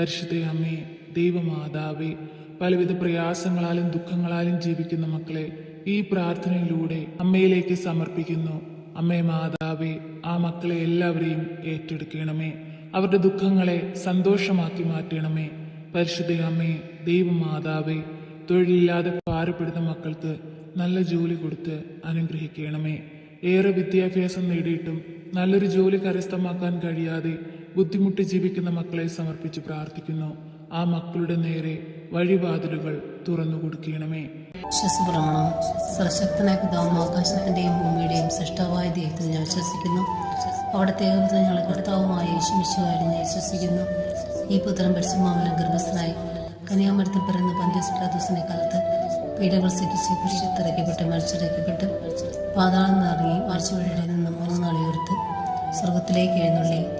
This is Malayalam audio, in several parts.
പരിശുദ്ധ അമ്മേ ദൈവമാതാവേ പലവിധ പ്രയാസങ്ങളാലും ദുഃഖങ്ങളാലും ജീവിക്കുന്ന മക്കളെ ഈ പ്രാർത്ഥനയിലൂടെ അമ്മയിലേക്ക് സമർപ്പിക്കുന്നു. അമ്മേ മാതാവേ ആ മക്കളെ എല്ലാവരെയും ഏറ്റെടുക്കണമേ. അവരുടെ ദുഃഖങ്ങളെ സന്തോഷമാക്കി മാറ്റണമേ. പരിശുദ്ധ അമ്മേ ദൈവമാതാവേ തൊഴിലില്ലാതെ പാരപ്പെടുന്ന മക്കൾക്ക് നല്ല ജോലി കൊടുത്ത് അനുഗ്രഹിക്കണമേ. ഏറെ വിദ്യാഭ്യാസം നേടിയിട്ടും നല്ലൊരു ജോലി കരസ്ഥമാക്കാൻ കഴിയാതെ ബുദ്ധിമുട്ടി ജീവിക്കുന്ന മക്കളെ സമർപ്പിച്ച് പ്രാർത്ഥിക്കുന്നു. ആ മക്കളുടെ നേരെ വഴിവാതിലുകൾ തുറന്നു കൊടുക്കണമേ. വിശ്വസപ്രമാണം. സർശക്തനായ പിതാവും ആകാശത്തിന്റെയും ഭൂമിയുടെയും സൃഷ്ടവായ ദൈവത്തിൽ ഞാൻ വിശ്വസിക്കുന്നു. അവിടുത്തെ ഞങ്ങളെ കർത്താവുമായ യേശുമിശുകാരി ഞാൻ വിശ്വസിക്കുന്നു. ഈ പുത്രൻ പരിശുമാവനം ഗർഭസ്ഥനായി കന്യാമരത്തിൽ പിറന്ന പന്ത്യസ്പ്രാദോസിനെ കാലത്ത് പീഡകൾ സഹിച്ച് കുരിശിത്തിറക്കപ്പെട്ട് മരിച്ചിറക്കപ്പെട്ട് പാതാളം നിറങ്ങി മരിച്ചുവഴിയിൽ നിന്ന് മൂന്ന് നാളെ സ്വർഗത്തിലേക്ക് എഴുന്നള്ളി.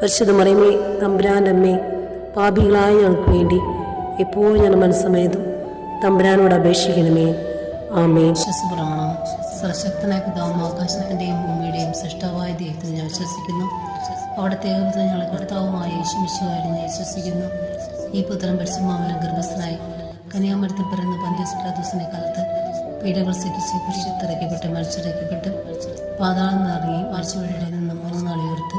പരിശുദ്ധ മറിയമേ തമ്പുരാന്റെ അമ്മേ പാപികളായ ഞങ്ങൾക്ക് വേണ്ടി എപ്പോഴും ഞാൻ മനസ്സമേതും തമ്പുരാനോട് അപേക്ഷിക്കണമേ. ആമേ വിശ്വസപ്രമാണം. സർശക്തനായ പിതാവും ആകാശത്തിന്റെയും ഭൂമിയുടെയും സൃഷ്ടാവായ ദൈവത്തിൽ ഞാൻ വിശ്വസിക്കുന്നു. അവിടുത്തെ ഏകപുത്ര ഞങ്ങളെ കർത്താവുമായ യേശുമിശുകാരി ഞാൻ വിശ്വസിക്കുന്നു. ഈ പുത്രൻ പരിശുമാവനം ഗർഭസ്ഥനായി കന്യാമരത്തിൽ പിറന്ന പന്ത്യസ്പ്രാദോസിനെ കാലത്ത് പീഡകൾ സഹിച്ച് കുരിശിത്തിറക്കപ്പെട്ട് മരിച്ചിറക്കപ്പെട്ട് പാതാളം നിറങ്ങി ആഴ്ചവഴിയുടെ നിന്ന് മൂന്ന് നാളിയോർത്ത്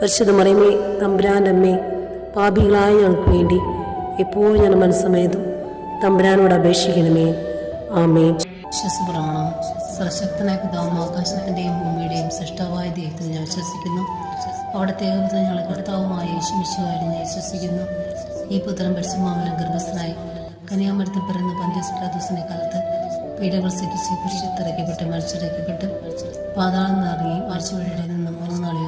പരിശുദ്ധ മറിയമേ തമ്പുരാന്റെ അമ്മേ പാപികളായ ഞങ്ങൾക്ക് വേണ്ടി എപ്പോഴും ഞാൻ മനസ്സമയതും തമ്പുരാനോട് അപേക്ഷിക്കണമേ. ആമേ വിശ്വസപ്രമാണം. സർശക്തനായ പിതാവും ആകാശത്തിന്റെയും ഭൂമിയുടെയും സൃഷ്ടാവായ ദൈവത്തിൽ ഞാൻ വിശ്വസിക്കുന്നു. അവിടുത്തെ ഏകപുത്രൻ ഞങ്ങളെ കർത്താവുമായ ഞാൻ വിശ്വസിക്കുന്നു. ഈ പുത്രം പരിശുമാമനം ഗർഭസ്ഥനായി കന്യാമരത്തിൽ പിറന്ന പഞ്ചസ്പ്രാദോസിനെ കാലത്ത് പീഡകൾ സഹിച്ച് കുരിശിത്തിറക്കപ്പെട്ട് മരിച്ചിറക്കപ്പെട്ട് പാതാളം നിറങ്ങി മരിച്ചുവഴിയുടെ നിന്ന് മൂന്ന് നാളെ ഉയർത്ത്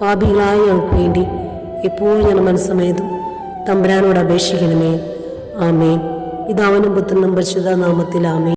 പാപികളായ ഞങ്ങൾക്ക് വേണ്ടി എപ്പോഴും ഞാൻ മനസ്സമേതും തമ്പുരാനോട് അപേക്ഷിക്കണമേ. ആമേ ഇതാവനും പുത്രനും പരിശുദ്ധ നാമത്തിൽ ആമേ